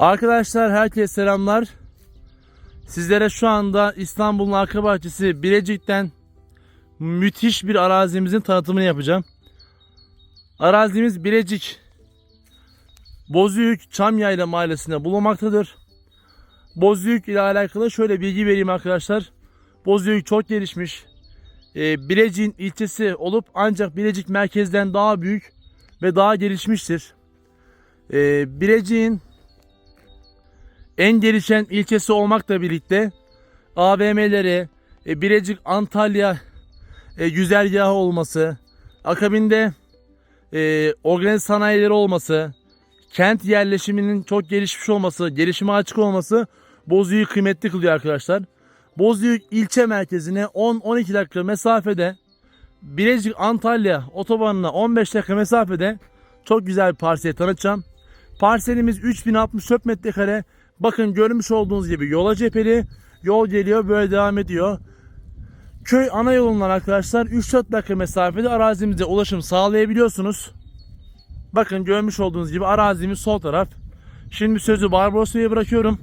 Arkadaşlar herkese selamlar. Sizlere şu anda İstanbul'un arka bahçesi Bilecik'ten müthiş bir arazimizin tanıtımını yapacağım. Arazimiz Bilecik Bozüyük Çamyayla mahallesinde bulunmaktadır. Bozüyük ile alakalı şöyle bilgi vereyim arkadaşlar. Bozüyük çok gelişmiş. Ee, Bilecik'in ilçesi olup ancak Bilecik merkezden daha büyük ve daha gelişmiştir. Ee, Bilecik'in en gelişen ilçesi olmakla birlikte AVM'leri, e, Birecik Antalya e, güzergahı olması, akabinde e, organize sanayileri olması, kent yerleşiminin çok gelişmiş olması, gelişime açık olması Bozüyük'ü kıymetli kılıyor arkadaşlar. Bozüyük ilçe merkezine 10-12 dakika mesafede Bilecik Antalya otobanına 15 dakika mesafede çok güzel bir parsel tanıtacağım. Parselimiz 3064 metrekare. Bakın görmüş olduğunuz gibi yola cepheli. Yol geliyor böyle devam ediyor. Köy ana yolundan arkadaşlar 3-4 dakika mesafede arazimize ulaşım sağlayabiliyorsunuz. Bakın görmüş olduğunuz gibi arazimiz sol taraf. Şimdi sözü Barbaros Bey'e bırakıyorum.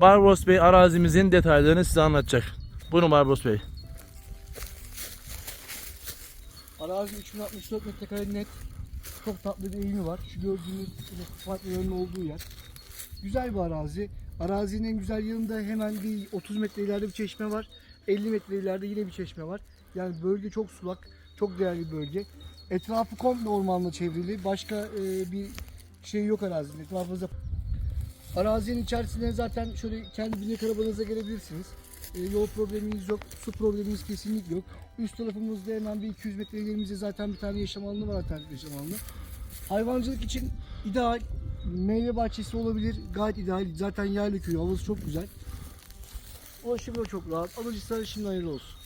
Barbaros Bey arazimizin detaylarını size anlatacak. Buyurun Barbaros Bey. Arazi 3064 metrekare net. Çok tatlı bir eğimi var. Şu gördüğünüz farklıların olduğu yer. Güzel bir arazi. Arazinin en güzel yanında hemen bir 30 metre ileride bir çeşme var. 50 metre ileride yine bir çeşme var. Yani bölge çok sulak. Çok değerli bir bölge. Etrafı komple ormanla çevrili. Başka e, bir şey yok arazinin. Etrafınızda Arazinin içerisine zaten şöyle kendi binek arabanıza gelebilirsiniz. E, yol probleminiz yok, su probleminiz kesinlikle yok. Üst tarafımızda hemen bir 200 metre ilerimizde zaten bir tane yaşam alanı var alternatif yaşam alanı. Hayvancılık için ideal, meyve bahçesi olabilir, gayet ideal. Zaten yayla köyü, havası çok güzel. Ulaşımı da çok rahat. Alıcısı şimdi hayırlı olsun.